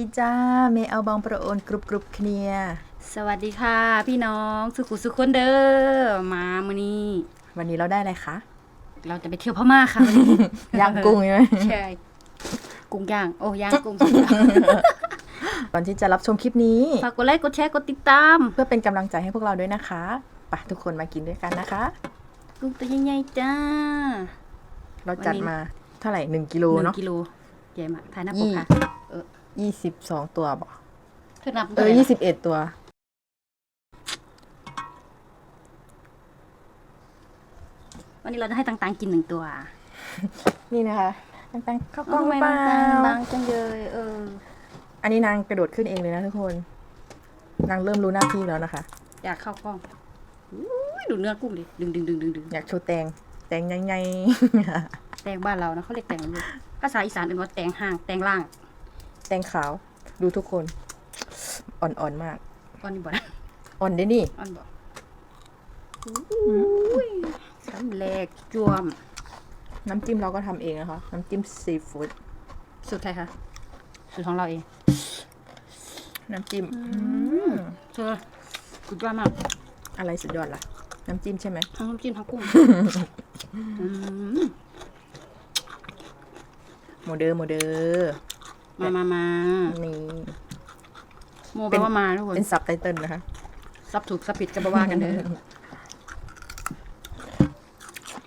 ดีจ้า เมเอาบองประโอนกรุบกรุบเคลียร์สวัสดีค่ะ พี่น้องสุขุสุขคนเด้อมามื้อนี้วันนี้เราได้อะไรคะ เราจะไปเที่ยวพม่าค่ะวันนี้ ย่างกุ้งใช่ไหมใช่กุ้งย่าง โอ้ย่างกุ้งก่อนที่จะรับชมคลิปนี้ ฝากกดไลค์กดแชร์กดติดตาม เพื่อเป็นกำลังใจให้พวกเราด้วยนะคะไปทุกคนมากินด้วยกันนะคะ กุ้งตัวใหญ่ๆจ้าเราจัดวันนี้มาเท่าไหร่หนึ่งกิโลหนึ่เนาะงกิโลใหญ่มากทายหน้าปยี่กค่ะเออ ยี่สิบสองตัวบอกเธอนับเออยี่สิบเอ็ดตัว วันนี้เราจะให้ต่างๆกินหนึ่งตัวนี่นะคะตั้งๆเข้าวกล้องเปล่าบางจังเลยเออ อันนี้นางกระโดดขึ้นเองเลยนะทุกคน นางเริ่มรู้หน้าที่แล้วนะคะ อยากเข้ากล้องอุ้ยดูเนื้อกุ้งดิ ดึงดึงดึงดึงดึงอยากโชว์แตง แตงใหญ่แตงบ้านเรานะเขาเรียกแตงลูกภาษาอีสานเป็นว่าแตงห่าง แตงล่างๆ แตงขาว ดูทุกคน อ่อนๆมากก้อนนี้บ่นะอ่อนได้นี่อันบอกอุ้ยสำแรกจวม น้ำจิ้มเราก็ทำเองนะคะ น้ำจิ้มซีฟู้ดสูตรใครคะสูตรของเราเอง น้ำจิ้มเธอสุดยอดมาก อะไรสุดยอดล่ะ น้ำจิ้มใช่ไหมทั้งน้ำจิ้มทั้งกุ้งอืมโมเดอร์โมเดอร์ มามามานี่โมแปลว่ามาทุกคนเป็นซับไตเติลนะคะซับถูกซับผิดกันบ่ว่ากันเด้อ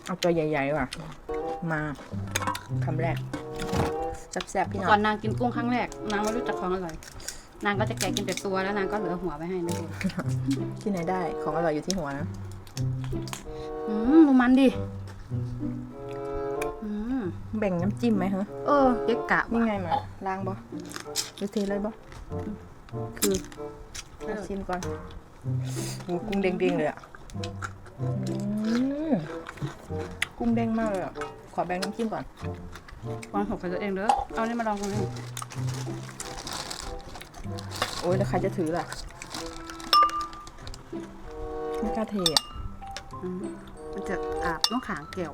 เอาตัวใหญ่ๆว่ะ มาคำแรกแซ่บๆพี่น้อก่องนนางกินกุ้งครั้งแรก นางไม่รู้จักของอร่อย นางก็จะแกะกินแต่ตัวแล้วนางก็เหลือหัวไว้ให้นะทุกคนที่ไหนได้ของอร่อยอยู่ที่หัวนะอืมดูมันดิอืม แบ่งน้ำจิ้มไหมฮะเออเด็กกะนี่ว่ะไงมาล้างบ่หรือเทเลยบ่คือเอาชิมก่อนหูกุ้งเด้งๆเลยอะอืมกุ้งเด้งมากเลยอะขอแบ่งน้ำจิ้มก่อนวางหกกับตัวเองเด้อเอานี่มาลองกันเลยโอ้ยแล้วใครจะถือล่ะไม่กล้าเทอะอืมมันจะอาบต้องขางเกี่ยว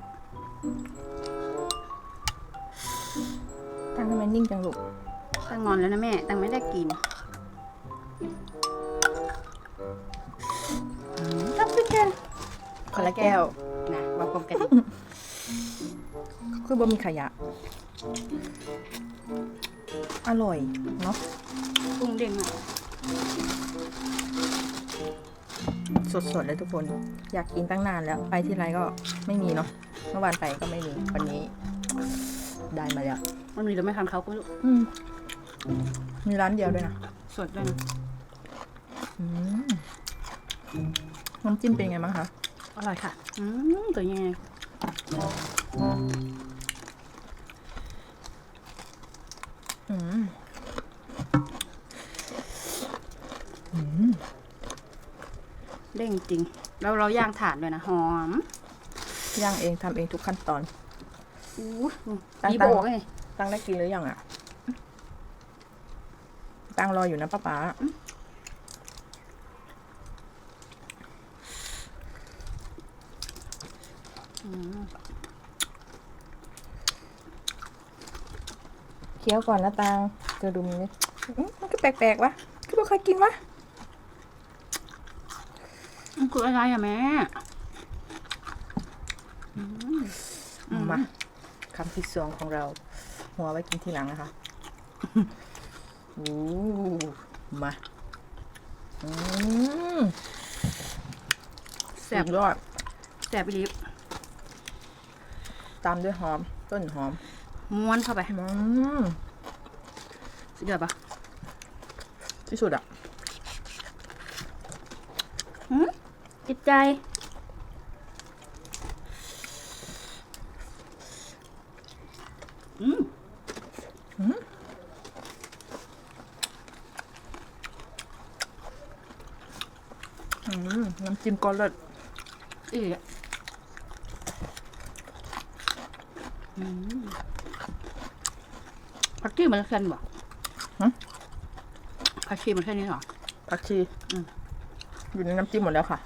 ตั้งทำไมนิ่งจังลูกตั้งงอนแล้วนะแม่ ตั้งไม่ได้กินทับซิเกนคนละแก้วนะบอกกลมกันคือบ่มีขยะ อร่อย เนาะกุ้งเด้งอะสดๆเลยทุกคน อยากกินตั้งนานแล้ว ไปที่ไรก็ไม่มีเนาะเมื่อวานไปก็ไม่มี วันนี้ได้มาแล้ว มันมีหรือไม่ทำเขาก็ไม่รู้อืมมีร้านเดียวด้วยนะสดด้วยนะอืมน้ำจิ้มเป็นไงบ้างคะ อร่อยค่ะ อืมตัวยังไงอืมเด้งจริง แล้วเราย่างถ่านด้วยนะหอมย่างเองทำเองทุกขั้นตอนอู้ตั้งมีตั้โบงกไง ตั้งได้กินหรือยังอะ ตั้งรออยู่นะป้าป๋าอืมเคี้ยวก่อนนะตังจะดูมันนี่อื้อมันก็แปลกๆวะคือบ่เคยกินวะมันคืออะไรอะแม่มาคำที่สองของเรา หัวไว้กินทีหลังนะคะอู้มาอืมแซ่บสุดยอดแซ่บอีหลิฟตามด้วยหอม ต้นหอม ม้วนเข้าไปอืมสุดยอดปะที่สุดอะจิตใจ อืม อืม น้ำจิ้มก็เลิศอีกอืมผักชีมันแค่นี้หรอผักชีมันแค่นี้หรอ ผักชีอืม อยู่ในน้ำจิ้มหมดแล้วค่ะ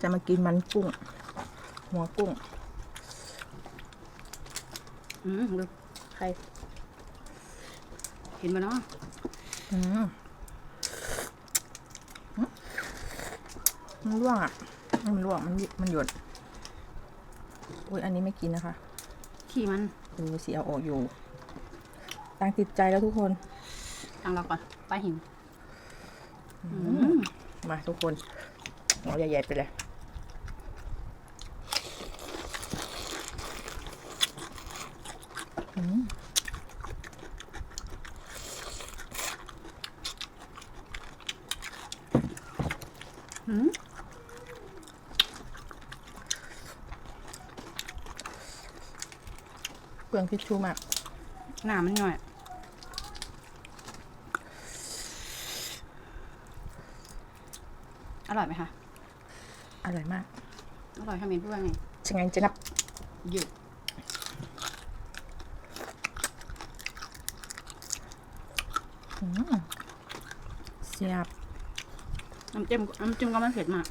จะมากินมันกุ้ง หัวกุ้ง อืมดูใครเห็นไหมเนาะอืมมันร่วงอะ มันร่วง มันมันหยด อุ้ยอันนี้ไม่กินนะคะขี้มันดูสีเอาออกอยู่ต่างติดใจแล้วทุกคนทางเราก่อนปลาหินมาทุกคนเอาใหญ่ๆไปเลยอืม เปลืองทิชชู่มากหนามันหน่อยอร่อยไหมคะ อร่อยมาก อร่อยทำเองด้วยไงจะไงจะนับเยอะอืมเสียบ น้ำจิ้มน้ำจิ้มก็ไม่เผ็ดมาก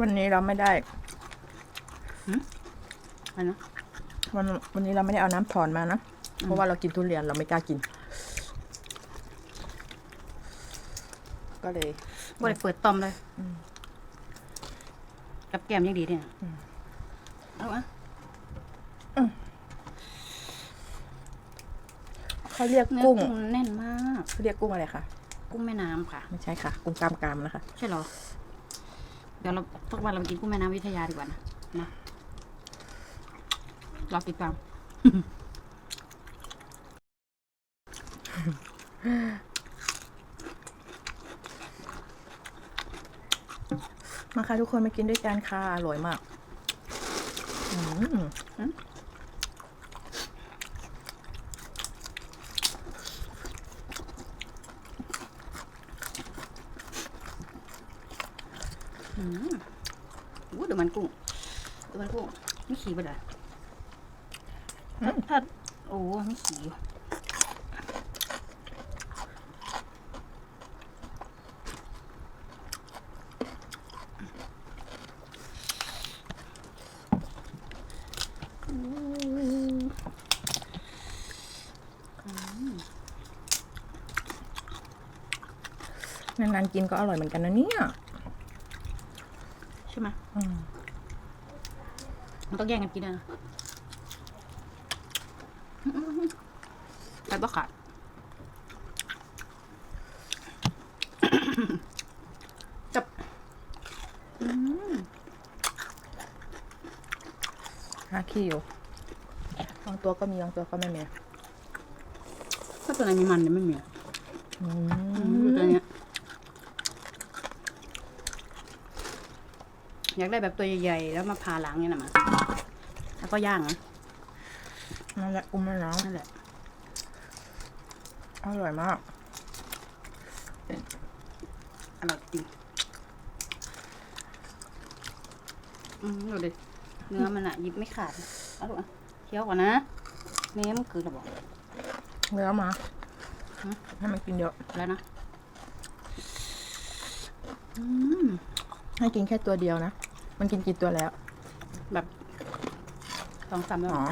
วันนี้เราไม่ได้อะไรนะวันวันนี้เราไม่ได้เอาน้ำถอนมานะ เพราะว่าเรากินทุเรียนเราไม่กล้ากิน ก็เลยบ่ได้เปิดตอมเลยกับแกมยังดีเนี่ยเอาอะเขาเรียกเนื้อกุ้งกุ้งแน่นมาก เขาเรียกกุ้งอะไรคะกุ้งแม่น้ำค่ะ ไม่ใช่ค่ะ กุ้งกล้ามกรามนะคะ ใช่เหรอ เดี๋ยวเราสักวันเราไปกินกุ้งแม่น้ำวิทยาดีกว่านะนะรอติดตาม มาค่ะทุกคนมากินด้วยกันค่ะอร่อยมากอืมอู้ดูมันกุ้งดูมันกุ้งไม่ขี่ไปเลยถ้าถ้าโอ้ไม่ขี่ว่ะอืม นานๆกินก็อร่อยเหมือนกันนะเนี่ย ใช่ไหมอืมมันต้องแย่งกันกินด้วยนะไปบ่ขาดจับหาขี้อยู่บาง ตัวก็มีบางตัวก็ไม่มีถ้าตัวไหนมีมันเนี่ยไม่มีอะอืดูมตัวเนี้ยอยากได้แบบตัวใหญ่ๆแล้วมาพาล้างเนี่ยนะมาแล้วก็ย่างนะนั่นแหละกุ้งแม่น้นั่นแหละำอร่อยมากอร่อยจริงอืมดูดิเนื้อมันอะหยิบไม่ขาดเอาลูกอะเคี้ยวก่อนนะ เนื้อมันคือระบอกเนื้อมาฮะให้มันกินเยอะแล้วนะอืมให้กินแค่ตัวเดียวนะ มันกินกี่ตัวแล้ว แบบสองสามแล้วอ๋อ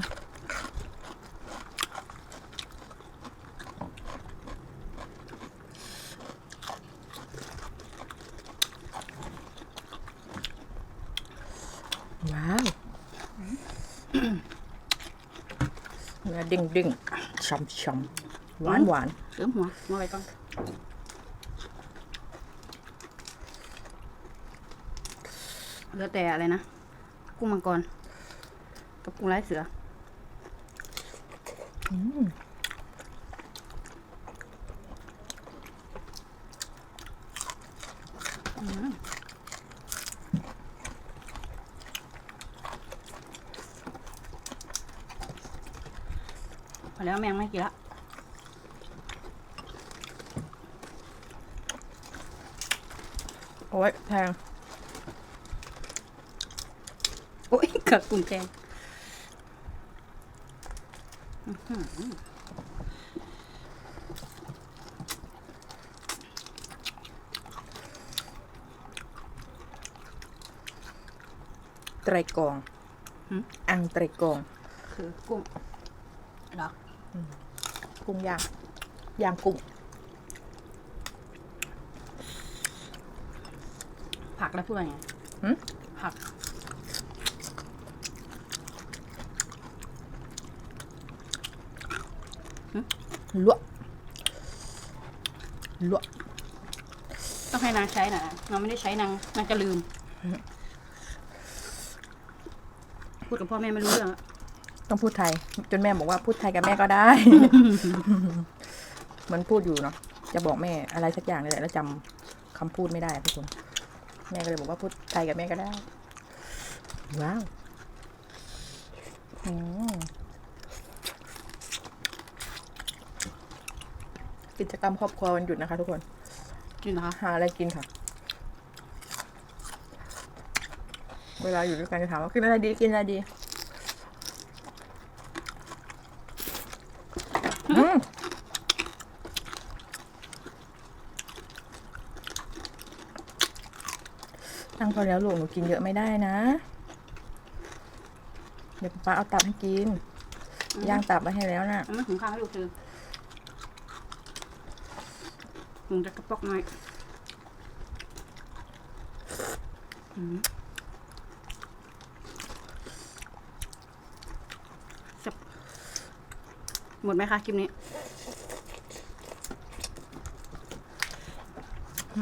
ว้าว เนื้อเด้งเด้งช่ำช่ำหวานหวานเติมหัวหัวไปก่อนเหลือแต่อะไรนะ กุ้งมังกร กับกุ้งลายเสืออืมพ อแล้วแมงไม่กินละโอ้ยแพงโอ้ยกับกุ้งแกงไตรกองหืมอังไตรกอง คือกุ้งเหรอ กุ้งย่างย่างกุ้งผักแล้วพูดว่าไงหืม ผัก ลวกลวกต้องให้นางใช้นะนางไม่ได้ใช้นางนางจะลืม พูดกับพ่อแม่ไม่รู้เรื่องอะ ต้องพูดไทย จนแม่บอกว่าพูดไทยกับแม่ก็ได้เหมันพูดอยู่เนาะจะบอกแม่อะไรสักอย่างเลยแหละแล้วจำคำพูดไม่ได้อะทุกคนแม่ก็เลยบอกว่าพูดไทยกับแม่ก็ได้ ว้าวอืมกิจกรรมครอบครัววันหยุดนะคะ ทุกคน กินนะคะหาอะไรกินค่ะ เวลาอยู่ด้วยกันจะถามว่ากินอะไรดีกินอะไรดีอืมตั้งพ อแล้วลูกหนูกินเยอะไม่ได้นะ เดี๋ยวป๊าเอาตับให้กิน ย่างตับไว้ให้แล้วน่ะเอามาหุงข้าวให้ลูกคือหุงจะกระปอกหน่อยอืมแซ่บหมดไหมคะคลิปนี้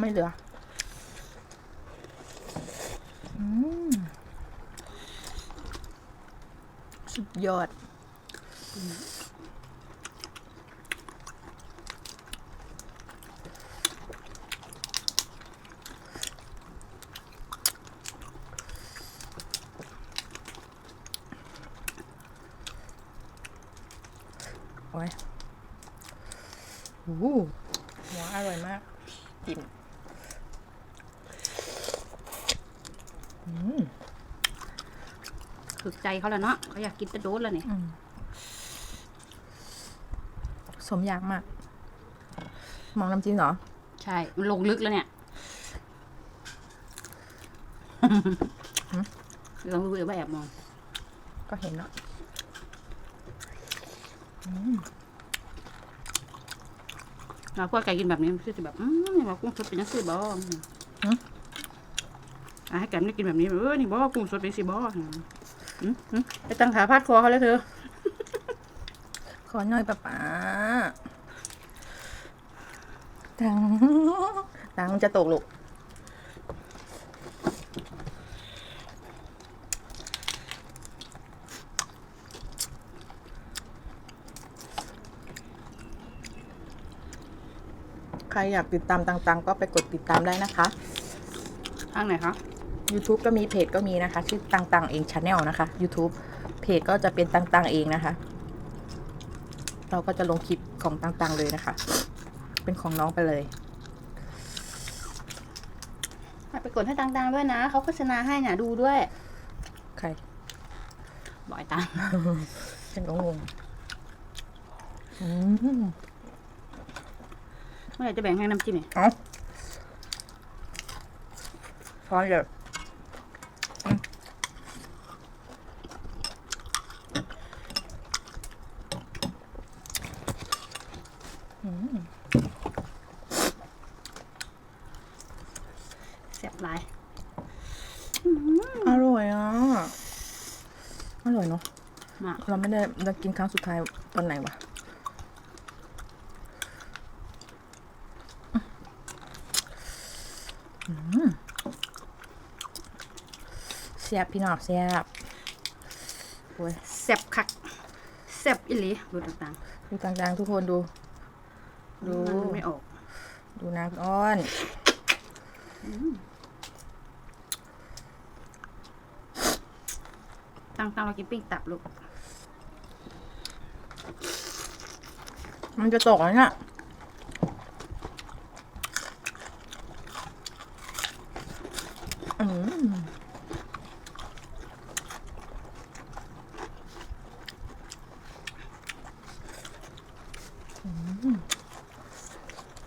ไม่เหลืออืม สุดยอด โอ้ยโอ้โหหัวอร่อยมากจิ้ม ถึกใจเขาแล้วเนาะเขาอยากกินแตะโดนแล้วเนี่ยสมอยากมาก มองน้ำจิ้มเหรอ ใช่ มันลงลึกแล้วเนี่ยลองดูเดี๋ยวว่าแอบมอง ก็เห็นเนาะเราพวกไก่กินแบบนี้มันคือสิแบบ อืมนี่ว่ากุ้งสดเป็นยังสิบ่อะ ให้ไก่ไม่ได้กินแบบนี้เออนี่บ่กุ้งสดเป็นสิบ่อืมอืมไปตั้งขาพาดคอเขาเลยเธอ ขอหน่อยป้าป๋าตังตังจะตกลูกใครอยากติดตามต่างๆ ก็ไปกดติดตามได้นะคะ ทางไหนคะ YouTube ก็มีเพจก็มีนะคะ ชื่อต่างๆเองชาแนลนะคะ YouTube เพจก็จะเป็นต่างๆเองนะคะ เราก็จะลงคลิปของต่างๆเลยนะคะ เป็นของน้องไปเลยไปกดให้ตังๆด้วยนะ เขาโฆษณาให้น่ะดูด้วย ใคร บ่อยตังฉันก็งงอืมเมื่อไหร่จะแบ่งให้น้ำจิ้มเนี่ยเอ้าพอเดี๋ยวอืม แซ่บหลายอร่อยอะ อร่อยเนาะมากเราไม่ได้เรากินครั้งสุดท้ายตอนไหนวะอืมแซ่บพี่น้องแซ่บโอ้ยแซ่บคักแซ่บอิหลีดูต่างดูต่างๆ ทุกคนดูๆ ดู มันดูไม่ออกดูนางอ้อนตังๆเรากินปิ้งตับลูก มันจะตกแล้วเนี่ยอืม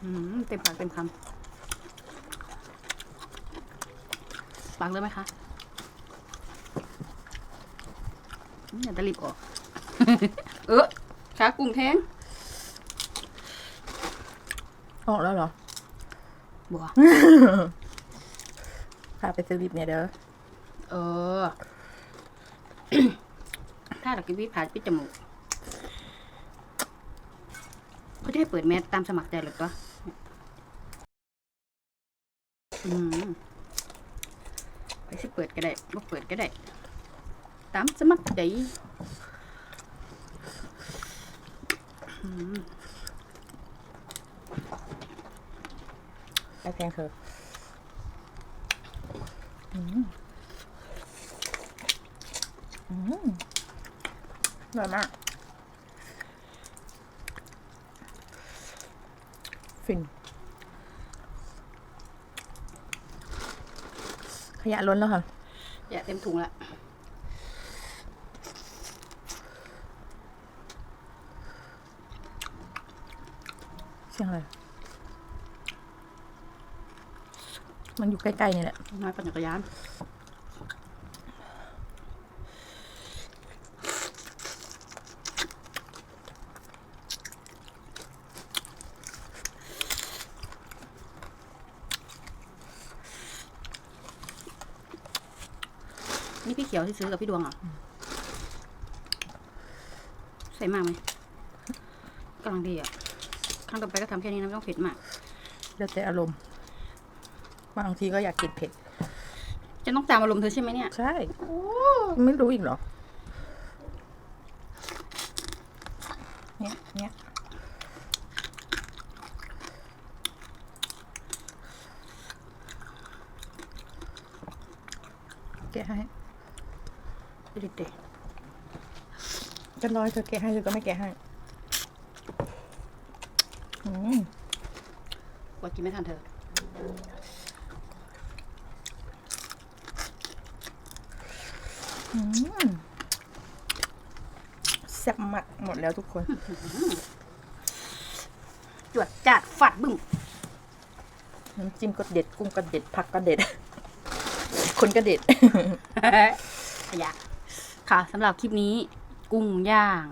อืมเต็มปากเต็มคำ ปากเลยไหมคะอืมอย่าตะลิบออก เออขากุ้งแทงออกแล้วเหรอ บัวพาไปซื้อลิปเนี่ยเด้อ เออ ถ้าเรากินวิผ่าปิดจมูกเขาจะให้เปิดแมสตามสมัครใจหรือปะอืมไปสิ เปิดก็ได้บ่เปิดก็ได้ ตามสมัครใจอืมไปแพงเธออืมอืมอร่อยมากฟิน ขยะล้นแล้วค่ะอย่าเต็มถุงละเสียงอะไร มันอยู่ใกล้ๆนี่แหละน้อยปั่นจักรยาน ยวที่ซื้อกับพี่ดวงเหรออใส่มากไหมกำลังดีอะ ครั้งต่อไปก็ทำแค่นี้นะไม่ต้องเผ็ดมาก แล้วแต่อารมณ์ บางทีก็อยากกินเผ็ด จะต้องตามอารมณ์เธอใช่ไหมเนี่ย ใช่ ไม่รู้อีกเหรอ เนี่ยเนี่ยแกะให้ เด็ดจะรอยเธอแกะให้เธอก็ไม่แกะให้อืมๆกว่ากินไม่ทันเธอ อืมแซ่บมากหมดแล้วทุกคน จวดจัดฝัดบึ้มน้ำจิ้มก็เด็ดกุ้งก็เด็ดผักก็เด็ด คนก็เด็ด ขยะ ค่ะสำหรับคลิปนี้กุ้งย่าง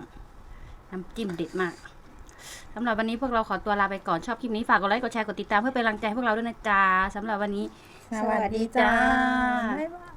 น้ำจิ้มเด็ดมากสำหรับวันนี้พวกเราขอตัวลาไปก่อนชอบคลิปนี้ฝากกดไลค์กดแชร์กดติดตามเพื่อเป็นกำลังใจให้พวกเราด้วยนะจ๊ะสำหรับวันนี้ สวัสดีจ้าบ๊ายบาย